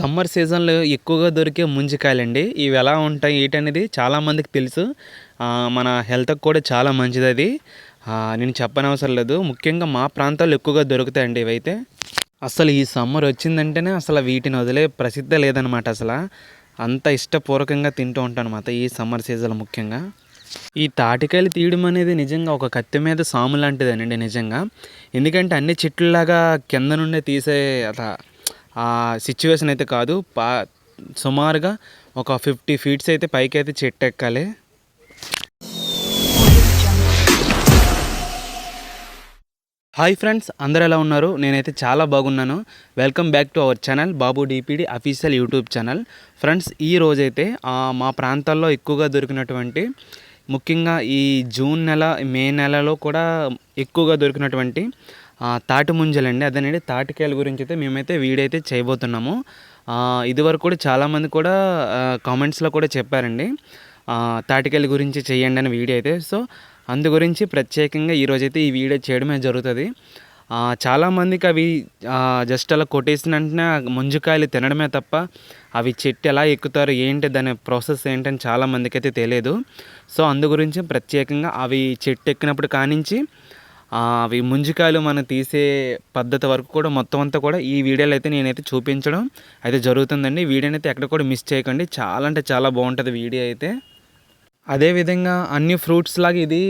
Summer సీజన్లో ఎక్కువగా దొరికే ముంజికాయలండి. ఇవి ఎలా ఉంటాయి ఏంటనేది చాలామందికి తెలుసు. మన హెల్త్కి కూడా చాలా మంచిది అది నేను చెప్పనవసరం లేదు. ముఖ్యంగా మా ప్రాంతాల్లో ఎక్కువగా దొరుకుతాయండి ఇవైతే. అసలు ఈ సమ్మర్ వచ్చిందంటేనే అసలు వీటిని వదిలే ప్రసిద్ధి లేదనమాట అసలు. అంత ఇష్టపూర్వకంగా తింటూ ఉంటాను అనమాట ఈ సమ్మర్ సీజన్ ముఖ్యంగా. ఈ తాటికాయలు తీయడం అనేది నిజంగా ఒక కత్తి మీద సాము లాంటిదేనండి నిజంగా. ఎందుకంటే అన్ని చెట్లలాగా కింద నుండే తీసే అలా సిచ్యువేషన్ అయితే కాదు. పా సుమారుగా ఒక ఫిఫ్టీ ఫీట్స్ అయితే పైకి అయితే చెట్టు ఎక్కాలి హాయ్ ఫ్రెండ్స్ అందరు ఎలా ఉన్నారు? నేనైతే చాలా బాగున్నాను. Welcome back to our channel Babu DPD official YouTube channel friends ఈ రోజైతే మా ప్రాంతాల్లో ఎక్కువగా దొరికినటువంటి ముఖ్యంగా ఈ జూన్ నెల మే నెలలో కూడా ఎక్కువగా దొరికినటువంటి తాటి ముంజలండి. అదేనండి. తాటికాయల గురించి అయితే మేమైతే వీడియో అయితే చేయబోతున్నాము ఇదివరకు కూడా చాలామంది కూడా కామెంట్స్లో కూడా చెప్పారండి. తాటికాయల గురించి చేయండి అని వీడియో అయితే. సో అందు గురించి ప్రత్యేకంగా ఈరోజైతే ఈ వీడియో చేయడమే జరుగుతుంది. చాలామందికి అవి జస్ట్ అలా కొట్టేసిన వెంటనే ముంజుకాయలు తినడమే తప్ప అవి చెట్టు ఎలా ఎక్కుతారు ఏంటి దాని ప్రాసెస్ ఏంటని చాలామందికి అయితే తెలియదు. సో అందు గురించి ప్రత్యేకంగా అవి చెట్టు ఎక్కినప్పుడు కానించి అవి ముంజికాయలు మనం తీసే పద్ధతి వరకు కూడా మొత్తం అంతా కూడా ఈ వీడియోలో అయితే నేనైతే చూపించడం అయితే జరుగుతుందండి. వీడియోని అయితే ఎక్కడ కూడా మిస్ చేయకండి. చాలా అంటే చాలా బాగుంటుంది వీడియో అయితే. అదేవిధంగా అన్ని ఫ్రూట్స్ లాగా ఇది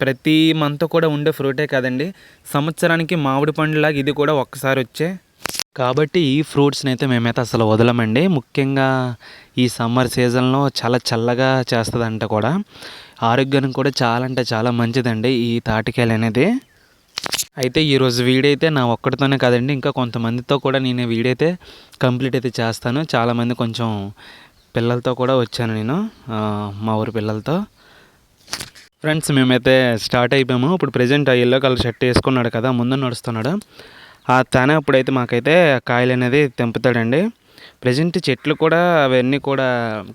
ప్రతి మంత్ కూడా ఉండే ఫ్రూటే కదండి. సంవత్సరానికి మామిడి పండులాగా ఇది కూడా ఒక్కసారి వచ్చే. కాబట్టి ఈ ఫ్రూట్స్ని అయితే మేమైతే అసలు వదలమండి. ముఖ్యంగా ఈ సమ్మర్ సీజన్లో చాలా చల్లగా చేస్తుందంట కూడా. ఆరోగ్యానికి కూడా చాలా అంటే చాలా మంచిదండి ఈ తాటికాయలు అనేది. అయితే ఈరోజు వీడియో అయితే నా ఒక్కడితోనే కదండి ఇంకా కొంతమందితో కూడా నేను వీడియో అయితే కంప్లీట్ అయితే చేస్తాను. చాలామంది కొంచెం పిల్లలతో కూడా వచ్చాను నేను మా ఊరి పిల్లలతో. ఫ్రెండ్స్ మేమైతే స్టార్ట్ అయిపోయాము. ఇప్పుడు ప్రజెంట్ ఆ ఎల్లో కలర్ షర్ట్ వేసుకున్నాడు కదా ముందు నడుస్తున్నాడు. ఆ తనే ఇప్పుడైతే మాకైతే కాయలు అనేది తెంపుతాడండి. ప్రజెంట్ చెట్లు కూడా అవన్నీ కూడా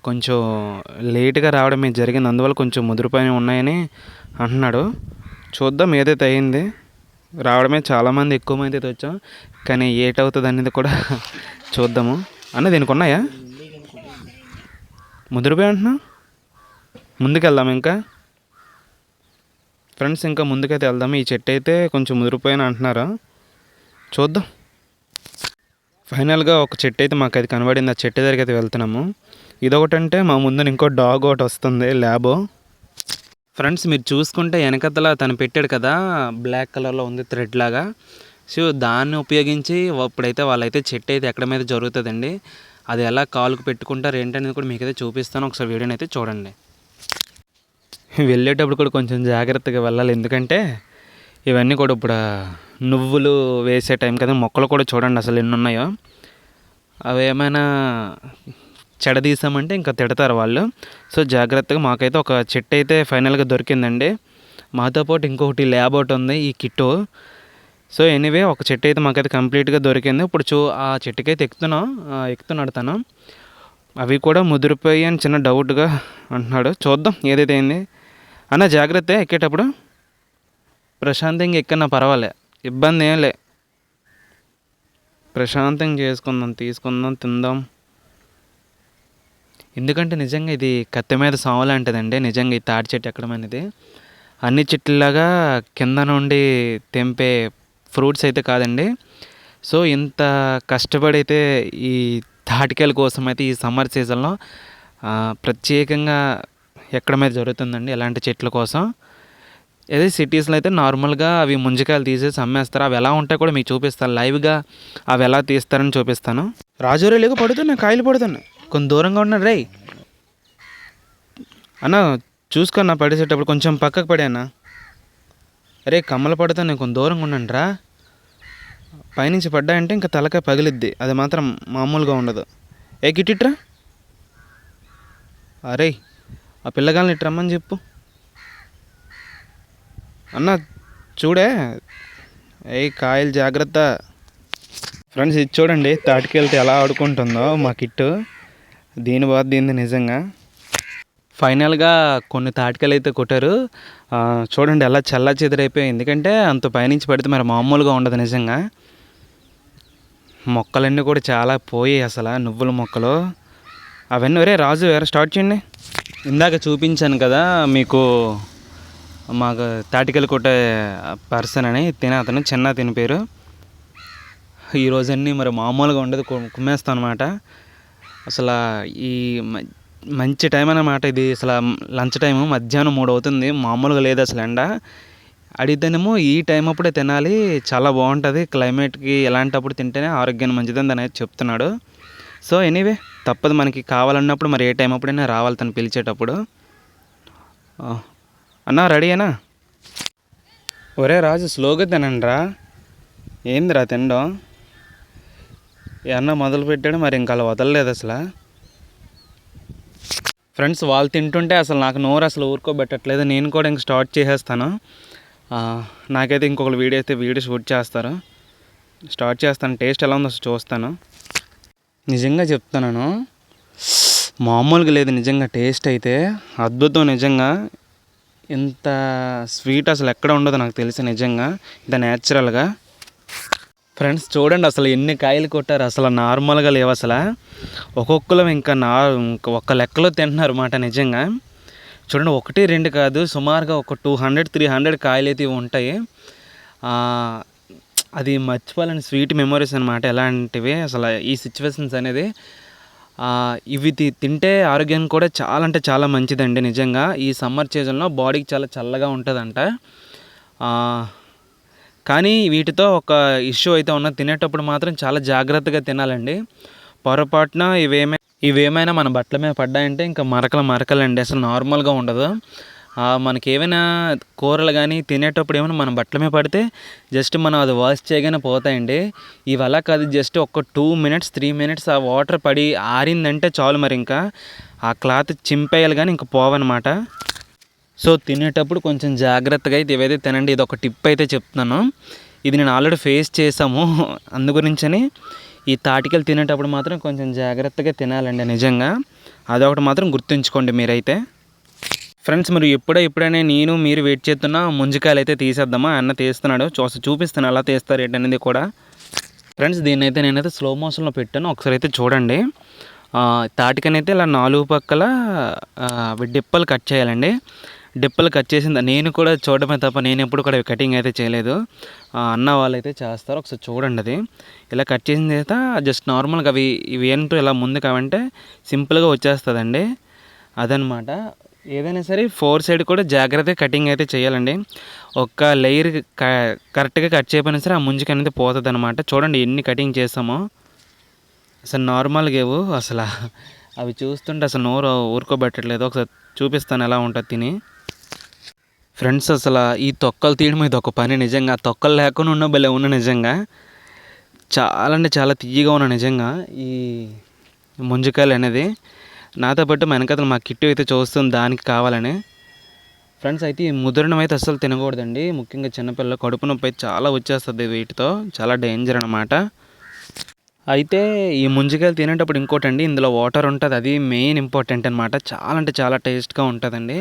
కొంచెం లేటుగా రావడమే జరిగింది. అందువల్ల కొంచెం ముదిరిపోయి ఉన్నాయని అంటున్నాడు. చూద్దాం ఏదైతే అయింది. రావడమే చాలామంది ఎక్కువ మంది అయితే వచ్చాం. కానీ ఏటవుతుంది అనేది కూడా చూద్దాము. అన్న దీనికి ఉన్నాయా? ముదిరిపోయి అంటున్నా ముందుకెళ్దాం ఇంకా? ఫ్రెండ్స్ ఇంకా ముందుకైతే వెళ్దాం ఈ చెట్టు అయితే కొంచెం ముదిరిపోయిన అంటున్నారు? చూద్దాం. ఫైనల్గా ఒక చెట్టు అయితే మాకు అది కనబడింది ఆ చెట్టు దగ్గరికి అయితే వెళ్తున్నాము. ఇదొకటంటే మా ముందు ఇంకో డాగ్ ఒకటి వస్తుంది ల్యాబో. ఫ్రెండ్స్ మీరు చూసుకుంటే వెనకతల తను పెట్టాడు కదా బ్లాక్ కలర్లో ఉంది థ్రెడ్ లాగా. సో దాన్ని ఉపయోగించి ఇప్పుడైతే వాళ్ళైతే చెట్టు అయితే ఎక్కడ మీద జరుగుతుందండి అది ఎలా కాలుకు పెట్టుకుంటారు ఏంటనేది కూడా మీకైతే చూపిస్తాను ఒకసారి వీడియోని అయితే చూడండి. వెళ్ళేటప్పుడు కూడా కొంచెం జాగ్రత్తగా వెళ్ళాలి ఎందుకంటే ఇవన్నీ కూడా ఇప్పుడు నువ్వులు వేసే టైం కదా మొక్కలు కూడా చూడండి అసలు ఎన్ని ఉన్నాయో అవి ఏమైనా చెడదీసామంటే ఇంకా తిడతారు వాళ్ళు. సో జాగ్రత్తగా మాకైతే ఒక చెట్టు అయితే ఫైనల్గా దొరికిందండి. మాతో పాటు ఇంకొకటి ల్యాబ్ ఒకటి ఉంది ఈ కిట్టు. సో ఎనీవే ఒక చెట్టు అయితే మాకైతే కంప్లీట్గా దొరికింది. ఇప్పుడు చూ ఆ చెట్టుకైతే ఎక్కుతున్నాం ఎక్కుతున్నాడు తను. అవి కూడా ముదిరిపోయి అని చిన్న డౌట్గా అంటున్నాడు. చూద్దాం ఏదైతే అయింది. అన్న జాగ్రత్త ఎక్కేటప్పుడు. ప్రశాంతంగా ఎక్కన్నా పర్వాలే. ఇబ్బంది ఏం లే. ప్రశాంతంగా చేసుకుందాం తీసుకుందాం తిందాం. ఎందుకంటే నిజంగా ఇది కత్తి మీద సాము లాంటిదండి. నిజంగా ఈ తాటి చెట్టు ఎక్కడం అనేది. అన్ని చెట్లలాగా కింద నుండి తెంపే ఫ్రూట్స్ అయితే కాదండి. సో ఇంత కష్టపడి అయితే ఈ తాటికాయల కోసం అయితే ఈ సమ్మర్ సీజన్లో ప్రత్యేకంగా ఎక్కడ మీద జరుగుతుందండి ఎలాంటి చెట్ల కోసం అదే సిటీస్లో అయితే నార్మల్గా అవి ముంజికాయలు తీసేసి అమ్మేస్తారు. అవి ఎలా ఉంటాయి కూడా మీకు చూపిస్తాను. లైవ్గా అవి ఎలా తీస్తారని చూపిస్తాను. రాజురే లేక పడుతున్నా కాయలు పడుతున్నాయి. కొంత దూరంగా ఉన్నాడు రే అన్న చూసుకున్నా పడేసేటప్పుడు కొంచెం పక్కకు పడానా అరే కమ్మలు పడుతున్నాయి కొంచెం దూరంగా ఉండండి రా. పైనుంచి పడ్డాయంటే ఇంకా తలకాయ పగిలిద్ది. అది మాత్రం మామూలుగా ఉండదు. ఏ గిట్టిట్రా అరే ఆ పిల్లగాల్ని ఇటు రమ్మని చెప్పు. అన్న చూడే. ఏ కాయలు జాగ్రత్త. ఫ్రెండ్స్ ఇది చూడండి తాటికెళ్తే ఎలా ఆడుకుంటుందో మా కిట్టు. దీని బాధ దీనిది నిజంగా. ఫైనల్గా కొన్ని తాటికలు అయితే కొట్టారు. చూడండి ఎలా చల్లా చెదిరైపోయాయి ఎందుకంటే అంత పైనుంచి పడితే మరి మామూలుగా ఉండదు నిజంగా. మొక్కలన్నీ కూడా చాలా పోయాయి అసలు నువ్వుల మొక్కలు. అవన్నీ ఒరే రాజు వేరే స్టార్ట్ చేయండి. ఇందాక చూపించాను కదా మీకు మాకు తాటికలు కొట్టే పర్సన్ అని తిన అతను చిన్న తిని పేరు. ఈ రోజన్నీ మరి మామూలుగా ఉండదు కుమ్మేస్తాం అనమాట అసలు ఈ మ- మంచి టైం అన్నమాట ఇది. అసలు లంచ్ టైం మధ్యాహ్నం మూడు అవుతుంది మామూలుగా లేదు అసలు ఎండ. అడిగితేనేమో ఈ టైం అప్పుడే తినాలి చాలా బాగుంటుంది క్లైమేట్కి ఎలాంటప్పుడు తింటేనే ఆరోగ్యానికి మంచిదని అనేది చెప్తున్నాడు. సో ఎనీవే తప్పదు మనకి కావాలన్నప్పుడు మరి ఏ టైం అప్పుడైనా రావాలి తను పిలిచేటప్పుడు. అన్నా రెడీయేనా ఒరే రాజు స్లోగా తినండిరా. ఏందిరా తినడం? ఏమన్నా మొదలు పెట్టాడు మరి ఇంకా అలా వదలలేదు అసలు? ఫ్రెండ్స్ వాళ్ళు తింటుంటే అసలు నాకు నోరు అసలు ఊరుకోబెట్టట్లేదు. నేను కూడా ఇంక స్టార్ట్ చేసేస్తాను. నాకైతే ఇంకొకరు వీడియో అయితే వీడియో షూట్ చేస్తారు. స్టార్ట్ చేస్తాను. టేస్ట్ ఎలా ఉందో చూస్తాను. నిజంగా చెప్తున్నాను. మామూలుగా లేదు నిజంగా టేస్ట్ అయితే. అద్భుతం నిజంగా. ఇంత స్వీట్ అసలు ఎక్కడ ఉండదు నాకు తెలిసి నిజంగా ఇంత న్యాచురల్గా ఫ్రెండ్స్ చూడండి అసలు ఎన్ని కాయలు కొట్టారు అసలు నార్మల్గా లేవు అసలు. ఒక్కొక్కరు ఇంకా నా ఇంకా ఒక్క లెక్కలో తింటున్నారు మాట నిజంగా. చూడండి ఒకటి రెండు కాదు సుమారుగా ఒక టూ హండ్రెడ్ త్రీ హండ్రెడ్ కాయలు అయితే ఉంటాయి. అది మర్చిపోలేని స్వీట్ మెమరీస్ అనమాట ఎలాంటివి? అసలు ఈ సిచ్యువేషన్స్ అనేది ఇవి తి- తింటే ఆరోగ్యం కూడా చాలా అంటే చాలా మంచిదండి నిజంగా. ఈ సమ్మర్ సీజన్లో బాడీకి చాలా చల్లగా ఉంటుందంట. కానీ వీటితో ఒక ఇష్యూ అయితే ఉన్న తినేటప్పుడు మాత్రం చాలా జాగ్రత్తగా తినాలండి. పొరపాటున ఇవేమై ఇవేమైనా మన బట్టల మీద పడ్డాయంటే ఇంకా మరకలు మరకలండి. అసలు నార్మల్గా ఉండదు. మనకి ఏమైనా కూరలు కానీ తినేటప్పుడు ఏమైనా మన బట్టల మీద పడితే జస్ట్ మనం అది వాష్ చేయగానే పోతాయండి. ఇవి అలా కాదు జస్ట్ ఒక టూ మినిట్స్ త్రీ మినిట్స్ ఆ వాటర్ పడి ఆరిందంటే చాలు మరి ఇంకా. ఆ క్లాత్ చింపేయాలి కానీ ఇంకా పోవన్నమాట. సో తినేటప్పుడు కొంచెం జాగ్రత్తగా అయితే ఇవైతే తినండి ఇది ఒక టిప్ అయితే చెప్తున్నాను. ఇది నేను ఆల్రెడీ ఫేస్ చేసాము అందుగురించని ఈ తాటికలు తినేటప్పుడు మాత్రం కొంచెం జాగ్రత్తగా తినాలండి నిజంగా. అదొకటి మాత్రం గుర్తుంచుకోండి మీరైతే. ఫ్రెండ్స్ మీరు ఎప్పుడో ఎప్పుడైనా నేను మీరు వెయిట్ చేస్తున్న ముంజికాయలు అయితే తీసేద్దామా? అన్న తీస్తున్నాడు. చూసి చూపిస్తాను ఎలా తీస్తారు ఏంటనేది కూడా. ఫ్రెండ్స్ దీన్ని అయితే నేనైతే స్లో మోషన్లో పెట్టాను. ఒకసారి అయితే చూడండి. తాటికనైతే ఇలా నాలుగు పక్కల అవి డిప్పలు కట్ చేయాలండి. డిప్పలు కట్ చేసింది నేను కూడా చూడడమే తప్ప నేను ఎప్పుడు కూడా కటింగ్ అయితే చేయలేదు. అన్న వాళ్ళు అయితే చేస్తారు. ఒకసారి చూడండి అది. ఇలా కట్ చేసిన తర్వాత జస్ట్ నార్మల్గా అవి ఇవి ఏంటో ఇలా ముందు కావంటే సింపుల్గా వచ్చేస్తుందండి. అదనమాట. ఏదైనా సరే ఫోర్ సైడ్ కూడా జాగ్రత్తగా కటింగ్ అయితే చేయాలండి. ఒక్క లేయర్ కరెక్ట్గా కట్ చేయకపోయినా సరే ఆ ముంజుకి అనేది పోతుంది అనమాట చూడండి ఎన్ని కటింగ్ చేస్తామో. అసలు నార్మల్గా ఏవో అసలు అవి చూస్తుంటే అసలు నోరు ఊరుకోబెట్టట్లేదు. ఒకసారి చూపిస్తాను ఎలా ఉంటుంది తిని. ఫ్రెండ్స్ అసలు ఈ తొక్కలు తీయడం ఇది ఒక పని నిజంగా. ఆ తొక్కలు లేకుండా ఉన్న భలే ఉన్న నిజంగా. చాలా అంటే చాలా తీయగా ఉన్న నిజంగా ఈ ముంజకాయలు అనేది. నాతో పాటు మా వెనకాతల మా కిట్టు అయితే చూస్తుంది దానికి కావాలని. ఫ్రెండ్స్ అయితే ఈ ముద్రణం అయితే అస్సలు తినకూడదండి. ముఖ్యంగా చిన్నపిల్లలు కడుపు నొప్పి అయితే చాలా వచ్చేస్తుంది వీటితో. చాలా డేంజర్ అనమాట అయితే ఈ ముంజికాయలు తినేటప్పుడు ఇంకోటండి ఇందులో వాటర్ ఉంటుంది. అది మెయిన్ ఇంపార్టెంట్ అనమాట చాలా అంటే చాలా టేస్ట్గా ఉంటుందండి.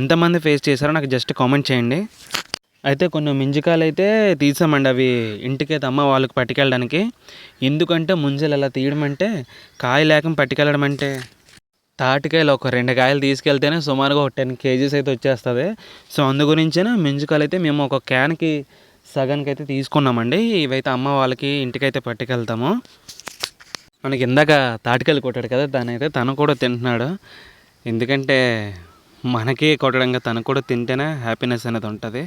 ఎంతమంది ఫేస్ చేశారో నాకు జస్ట్ కామెంట్ చేయండి. అయితే కొన్ని మింజకాయలు అయితే తీసామండి. అవి ఇంటికైతే అమ్మ వాళ్ళకి పట్టుకెళ్ళడానికి. ఎందుకంటే ముంజలు ఎలా తీయడం అంటే కాయ లేక పట్టుకెళ్ళడం అంటే తాటికాయలు ఒక రెండు కాయలు తీసుకెళ్తేనే సుమారుగా ఒక టెన్ కేజీస్ అయితే వచ్చేస్తుంది. సో అందు గురించేనే మింజుకాయలు అయితే మేము ఒక క్యాన్కి సగానికి అయితే తీసుకున్నామండి. ఇవైతే అమ్మ వాళ్ళకి ఇంటికైతే పట్టుకెళ్తాము. మనకి ఇందాక తాటికాయలు కొట్టాడు కదా దాని అయితే తను కూడా తింటున్నాడు. ఎందుకంటే మనకి కొట్టడంగా తను కూడా తింటేనే హ్యాపీనెస్ అనేది ఉంటుంది.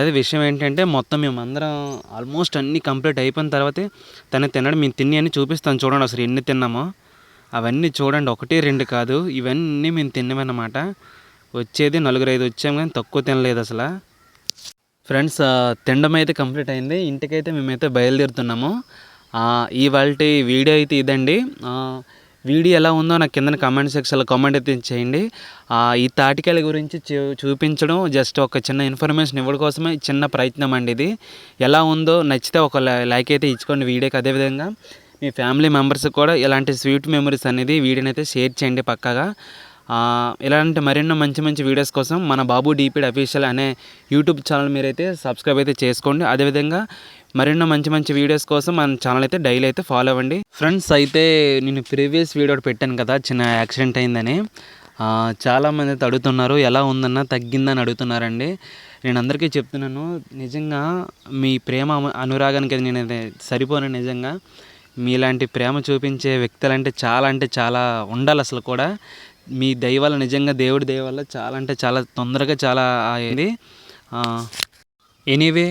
అదే విషయం ఏంటంటే మొత్తం మేమందరం ఆల్మోస్ట్ అన్నీ కంప్లీట్ అయిపోయిన తర్వాతే తను తినడం మేము తిని అని చూపిస్తాను చూడండి అసలు ఎన్ని తిన్నామో. అవన్నీ చూడండి ఒకటి రెండు కాదు ఇవన్నీ మేము తిన్నామన్నమాట. వచ్చేది నలుగురు ఐదు వచ్చాము కానీ తక్కువ తినలేదు అసలు. ఫ్రెండ్స్ తినడం అయితే కంప్లీట్ అయింది. ఇంటికైతే మేమైతే బయలుదేరుతున్నాము. ఇవాళ వీడియో అయితే ఇదండి. వీడియో ఎలా ఉందో నాకు కింద కామెంట్ సెక్షన్లో కామెంట్ అయితే చేయండి. ఈ తాటికాయల గురించి చూ- చూపించడం జస్ట్ ఒక చిన్న ఇన్ఫర్మేషన్ ఇవ్వడం కోసమే చిన్న ప్రయత్నం అండి ఇది. ఎలా ఉందో నచ్చితే ఒక లై- లైక్ అయితే ఇచ్చుకోండి వీడియోకి. అదేవిధంగా మీ ఫ్యామిలీ మెంబర్స్ కూడా ఇలాంటి స్వీట్ మెమరీస్ అనేది వీడియోని అయితే షేర్ చేయండి పక్కాగా. ఇలాంటి మరెన్నో మంచి మంచి వీడియోస్ కోసం మన బాబు డీపీడ్ అఫీషియల్ అనే యూట్యూబ్ ఛానల్ మీరైతే సబ్స్క్రైబ్ అయితే చేసుకోండి. అదేవిధంగా మరెన్నో మంచి మంచి వీడియోస్ కోసం మన ఛానల్ అయితే డైలీ అయితే ఫాలో అవ్వండి. ఫ్రెండ్స్ అయితే నేను ప్రీవియస్ వీడియో పెట్టాను కదా చిన్న యాక్సిడెంట్ అయిందని. చాలామంది అయితే అడుగుతున్నారు ఎలా ఉందన్నా తగ్గిందని అడుగుతున్నారండి. నేను అందరికీ చెప్తున్నాను నిజంగా మీ ప్రేమ అనురాగానికి అది నేను సరిపోను నిజంగా. మీలాంటి ప్రేమ చూపించే వ్యక్తులంటే చాలా అంటే చాలా ఉండాలి అసలు కూడా. మీ దయవల్ల నిజంగా దేవుడి దయవల్ల చాలా అంటే చాలా తొందరగా చాలా అయింది. ఎనీవే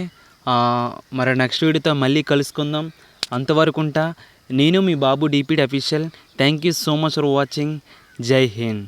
మరి నెక్స్ట్ వీడియోతో మళ్ళీ కలుసుకుందాం. అంతవరకు ఉంటా. నేను మీ Babu DPD official. Thank you so much for watching. జై హింద్.